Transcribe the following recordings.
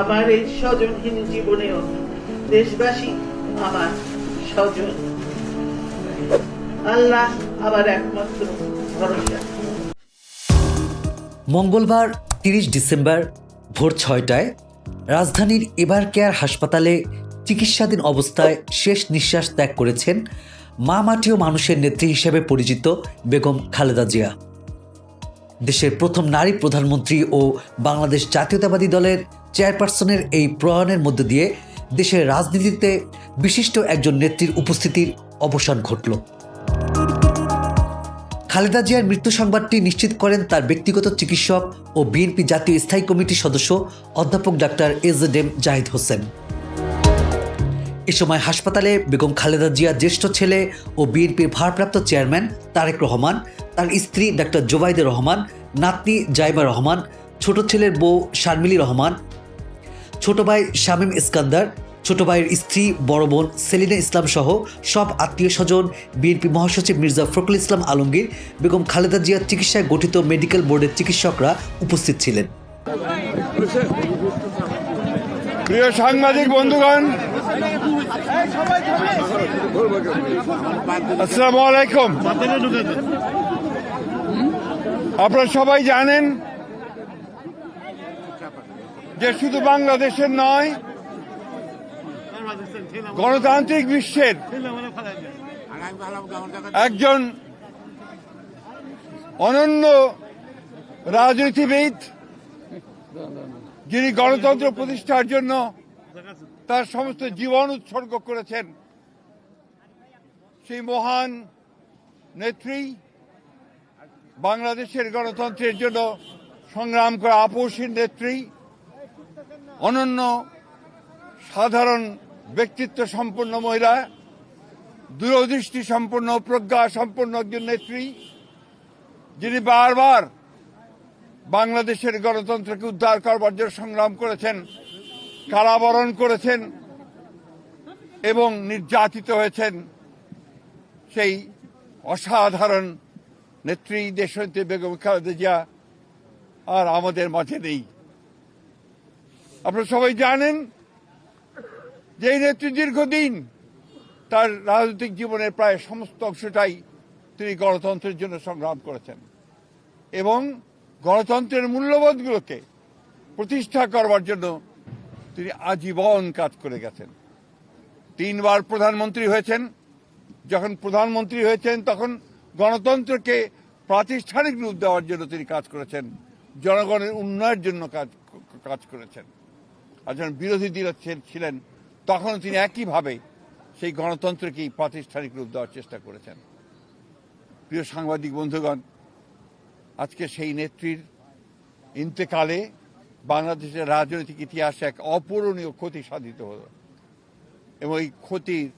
আমার এই স্বজনহীন জীবনেও দেশবাসী আমার স্বজন। আল্লাহ আমার একমাত্র ভরসা। মঙ্গলবার, তিরিশ ডিসেম্বর, ভোর ছয়টায় রাজধানীর এবার কেয়ার হাসপাতালে চিকিৎসাধীন অবস্থায় শেষ নিঃশ্বাস ত্যাগ করেছেন মা মাটিও মানুষের নেত্রী হিসেবে পরিচিত বেগম খালেদা জিয়া। দেশের প্রথম নারী প্রধানমন্ত্রী ও বাংলাদেশ জাতীয়তাবাদী দলের চেয়ারপারসনের এই প্রয়াণের মধ্য দিয়ে দেশের রাজনীতিতে বিশিষ্ট একজন নেত্রীর উপস্থিতির অবসান ঘটল। খালেদা জিয়ার মৃত্যু সংবাদটি নিশ্চিত করেন তার ব্যক্তিগত চিকিৎসক ও বিএনপি জাতীয় স্থায়ী কমিটির সদস্য অধ্যাপক doctor A Z M Zahid Hossain. এ সময় হাসপাতালে বেগম খালেদা জিয়া জ্যেষ্ঠ ছেলে ও বিএনপির ভারপ্রাপ্ত চেয়ারম্যান তারেক রহমান, তার স্ত্রী ডাক্তার জোবাইদুর রহমান, নাতনি জাইবা রহমান, ছোট ছেলের বউ শারমিলি রহমান ছোট ভাই শামীম ইস্কান্দার, ছোট ভাইয়ের স্ত্রী বড় বোন সেলিনা ইসলাম সহ সব আত্মীয় স্বজন, বিএনপি মহাসচিব মির্জা ফখরুল ইসলাম আলমগীর, বেগম খালেদা জিয়ার চিকিৎসায় গঠিত মেডিকেল বোর্ডের চিকিৎসকরা উপস্থিত ছিলেন। প্রিয় সাংবাদিক বন্ধুগণ, আসসালামু আলাইকুম। আপনারা সবাই জানেন যে শুধু বাংলাদেশের নয়, গণতান্ত্রিক বিশ্বের একজন অনন্য রাজনীতিবিদ, যিনি গণতন্ত্র প্রতিষ্ঠার জন্য তার সমস্ত জীবন উৎসর্গ করেছেন, সেই মহান নেত্রী বাংলাদেশের গণতন্ত্রের জন্য সংগ্রাম করা আপোষীর নেত্রী। অনন্য সাধারণ ব্যক্তিত্ব সম্পন্ন মহিলা, দূরদৃষ্টি সম্পন্ন, প্রজ্ঞা সম্পন্ন একজন নেত্রী, যিনি বারবার বাংলাদেশের গণতন্ত্রকে উদ্ধার করবার জন্য সংগ্রাম করেছেন, কারাবরণ করেছেন এবং নির্যাতিত হয়েছেন সেই অসাধারণ নেত্রী দেশনেত্রী বেগম খালেদা জিয়া আর আমাদের মাঝে নেই। আপনারা সবাই জানেন যে এই নেত্রী দীর্ঘদিন তার রাজনৈতিক জীবনের প্রায় সমস্ত অংশটাই তিনি গণতন্ত্রের জন্য সংগ্রাম করেছেন এবং গণতন্ত্রের মূল্যবোধগুলোকে প্রতিষ্ঠা করবার জন্য তিনি আজীবন কাজ করে গেছেন। তিনবার প্রধানমন্ত্রী হয়েছেন। যখন প্রধানমন্ত্রী হয়েছেন, তখন গণতন্ত্রকে প্রাতিষ্ঠানিক রূপ দেওয়ার জন্য তিনি কাজ করেছেন। জনগণের উন্নয়নের জন্য কাজ কাজ করেছেন। আর যখন বিরোধী দল ছিলেন তখন তিনি একইভাবে সেই গণতন্ত্রকেই প্রাতিষ্ঠানিক রূপ দেওয়ার চেষ্টা করেছেন। প্রিয় সাংবাদিক বন্ধুগণ, আজকে সেই নেত্রীর ইন্তেকালে বাংলাদেশের রাজনৈতিক ইতিহাসে এক অপূরণীয় ক্ষতি সাধিত হল এবং এই ক্ষতির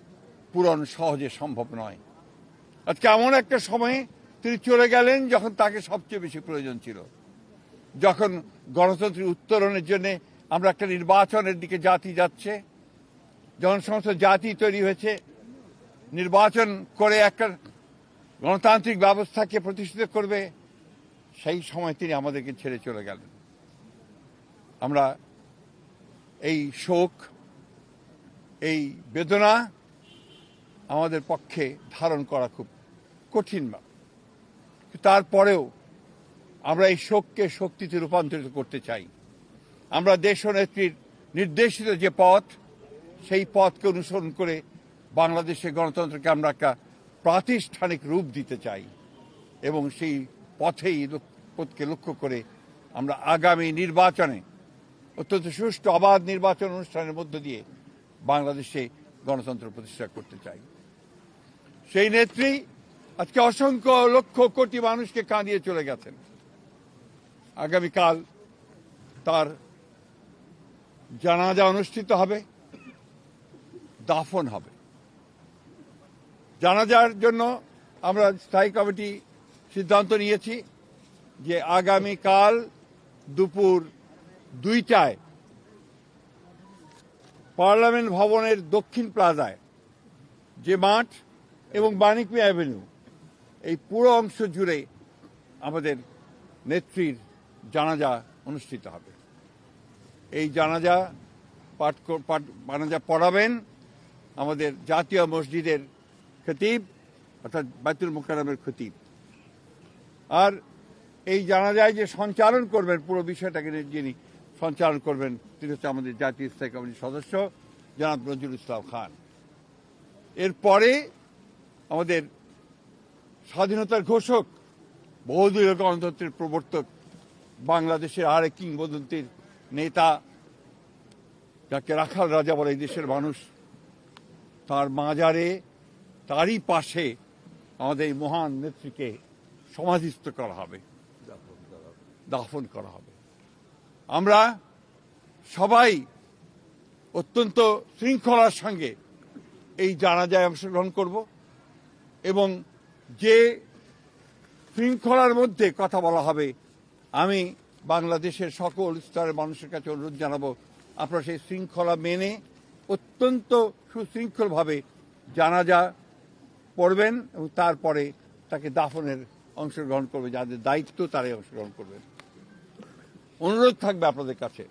পূরণ সহজে সম্ভব নয়। আজকে এমন একটা সময়ে তিনি চলে গেলেন যখন তাকে সবচেয়ে বেশি প্রয়োজন ছিল। যখন গণতন্ত্রের উত্তরণের জন্য আমরা একটা নির্বাচনের দিকে জাতি যাচ্ছে যখন জাতি তৈরি হয়েছে। নির্বাচন করে একটা গণতান্ত্রিক ব্যবস্থাকে প্রতিষ্ঠিত করবে, সেই সময় তিনি আমাদেরকে ছেড়ে চলে গেলেন। আমরা এই শোক, এই বেদনা আমাদের পক্ষে ধারণ করা খুব কঠিন বা তারপরেও আমরা এই শোককে শক্তিতে রূপান্তরিত করতে চাই। আমরা দেশ নেত্রীর নির্দেশিত যে পথ, সেই পথকে অনুসরণ করে বাংলাদেশের গণতন্ত্রকে আমরা একটা প্রাতিষ্ঠানিক রূপ দিতে চাই এবং সেই পথেই পথকে লক্ষ্য করে আমরা আগামী নির্বাচনে অত্যন্ত সুষ্ঠু অবাধ নির্বাচন অনুষ্ঠানের মধ্য দিয়ে বাংলাদেশে গণতন্ত্র প্রতিষ্ঠা করতে চাই। সেই নেত্রী আজকে অসংখ্য লক্ষ কোটি মানুষকে কাঁদিয়ে চলে গেছেন। আগামীকাল তার জানাজা অনুষ্ঠিত হবে, দাফন হবে। জানাজার জন্য আমরা স্থায়ী কমিটি সিদ্ধান্ত নিয়েছি যে আগামীকাল দুপুর দুইটায় পার্লামেন্ট ভবনের দক্ষিণ প্লাজায় যে মাঠ এবং বাণিকমি অ্যাভিনিউ, এই পুরো অংশ জুড়ে আমাদের নেত্রীর জানাজা অনুষ্ঠিত হবে। এই জানাজা পাঠ পাঠ, জানাজা পড়াবেন আমাদের জাতীয় মসজিদের খতিব, অর্থাৎ বাইতুল মোকারমের খতিব। আর এই জানাজায় যে সঞ্চালন করবেন, পুরো বিষয়টাকে যিনি সঞ্চালন করবেন, তিনি হচ্ছে আমাদের জাতীয় স্থায়ী কমিটির সদস্য, জনাব নজরুল ইসলাম খান। এরপরে আমাদের স্বাধীনতার ঘোষক, বহুদলীয় গণতন্ত্রের প্রবর্তক, বাংলাদেশের আরেক কিংবদন্তির নেতা যাকে রাখাল রাজা বলে, এই দেশের মানুষ, তার মাজারে, তারই পাশে আমাদের এই মহান নেত্রীকে সমাধিস্থ করা হবে, দাফন করা হবে। আমরা সবাই অত্যন্ত শৃঙ্খলার সঙ্গে এই জানাজায় অংশগ্রহণ করব এবং যে শৃঙ্খলার মধ্যে কথা বলা হবে, আমি বাংলাদেশের সকল স্তরের মানুষের কাছে অনুরোধ জানাব, আপনারা সেই শৃঙ্খলা মেনে অত্যন্ত সুশৃঙ্খলভাবে জানাজা পড়বেন এবং তারপরে তাকে দাফনের অংশগ্রহণ করবে যাদের দায়িত্ব তারাই অংশগ্রহণ করবেন। অনুরোধ থাকবে আপনাদের কাছে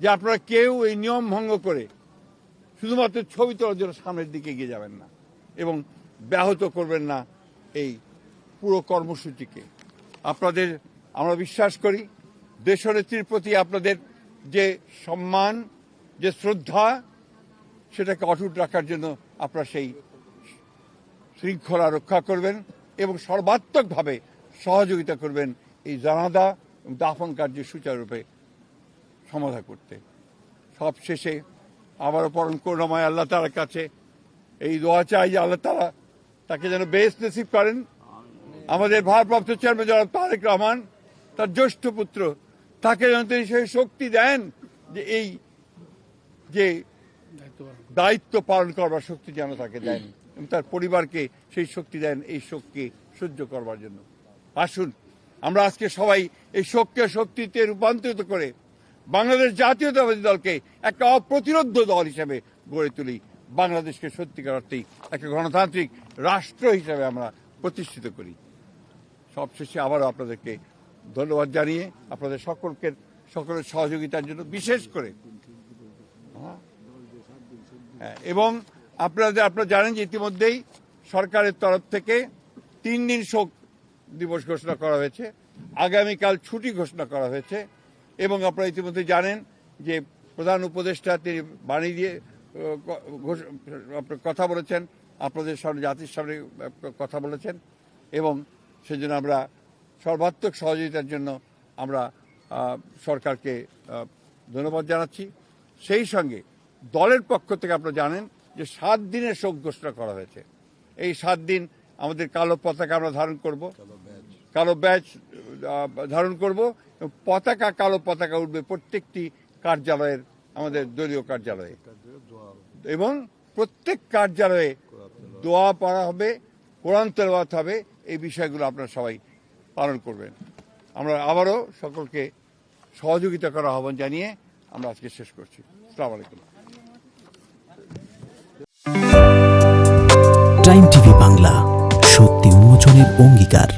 যে আপনারা কেউ এই নিয়ম ভঙ্গ করে শুধুমাত্র ছবি তোলার জন্য সামনের দিকে এগিয়ে যাবেন না এবং ব্যাহত করবেন না এই পুরো কর্মসূচিকে। আপনাদের, আমরা বিশ্বাস করি দেশনেত্রীর প্রতি আপনাদের যে সম্মান, যে শ্রদ্ধা, সেটাকে অটুট রাখার জন্য আপনারা সেই শৃঙ্খলা রক্ষা করবেন এবং সর্বাত্মকভাবে সহযোগিতা করবেন এই জানাদা এবং দাফন কার্য সুচারুরূপে সমাধা করতে। সব শেষে আবারও পরম করুণাময় আল্লাহ তালার কাছে এই দোয়া চাই যে আল্লাহ তালা তাকে যেন বেশ নসিব করেন। আমাদের ভারপ্রাপ্ত চেয়ারম্যান জনাব তারেক রহমান, তার জ্যেষ্ঠ পুত্র তাকে যেন তিনি সেই শক্তি দেন যে এই যে দায়িত্ব পালন করবার শক্তি যেন তাকে দেন এবং তার পরিবারকে সেই শক্তি দেন, এই শোককে সহ্য করবার জন্য। আসুন, আমরা আজকে সবাই এই শোককে শক্তিতে রূপান্তরিত করে বাংলাদেশ জাতীয়তাবাদী দলকে একটা অপ্রতিরোধ দল হিসেবে গড়ে তুলি। বাংলাদেশকে সত্যিকার অর্থেই একটা গণতান্ত্রিক রাষ্ট্র হিসেবে আমরা প্রতিষ্ঠিত করি। সবশেষে আবারও আপনাদেরকে ধন্যবাদ জানিয়ে আপনাদের সকলকে সকলের সহযোগিতার জন্য বিশেষ করে। হ্যাঁ, এবং আপনারা আপনারা জানেন যে ইতিমধ্যেই সরকারের তরফ থেকে তিন দিন শোক দিবস ঘোষণা করা হয়েছে আগামীকাল ছুটি ঘোষণা করা হয়েছে এবং আপনারা ইতিমধ্যে জানেন যে প্রধান উপদেষ্টা তিনি বাণী দিয়ে কথা বলেছেন আপনাদের সামনে জাতির সামনে কথা বলেছেন এবং সেজন্য আমরা সর্বাত্মক সহযোগিতার জন্য আমরা সরকারকে ধন্যবাদ জানাচ্ছি। সেই সঙ্গে দলের পক্ষ থেকে আপনারা জানেন যে সাত দিনের শোক ঘোষণা করা হয়েছে। এই সাত দিন আমাদের কালো পতাকা আমরা ধারণ করব। কালো ব্যাচ ধারণ করব। এবং পতাকা কালো পতাকা উঠবে প্রত্যেকটি কার্যালয়ের আমাদের দলীয় কার্যালয়ে। এবং প্রত্যেক কার্যালয়ে দোয়া পড়া হবে কোরআন তেলাওয়াত হবে এই বিষয়গুলো আপনারা সবাই পালন করবেন। আমরা আবারও সকলকে সহযোগিতা করার আহ্বান জানিয়ে আমরা আজকে শেষ করছি। সালাম আলাইকুম। টাইম টিভি বাংলা সত্যি উন্মোচনের অঙ্গীকার।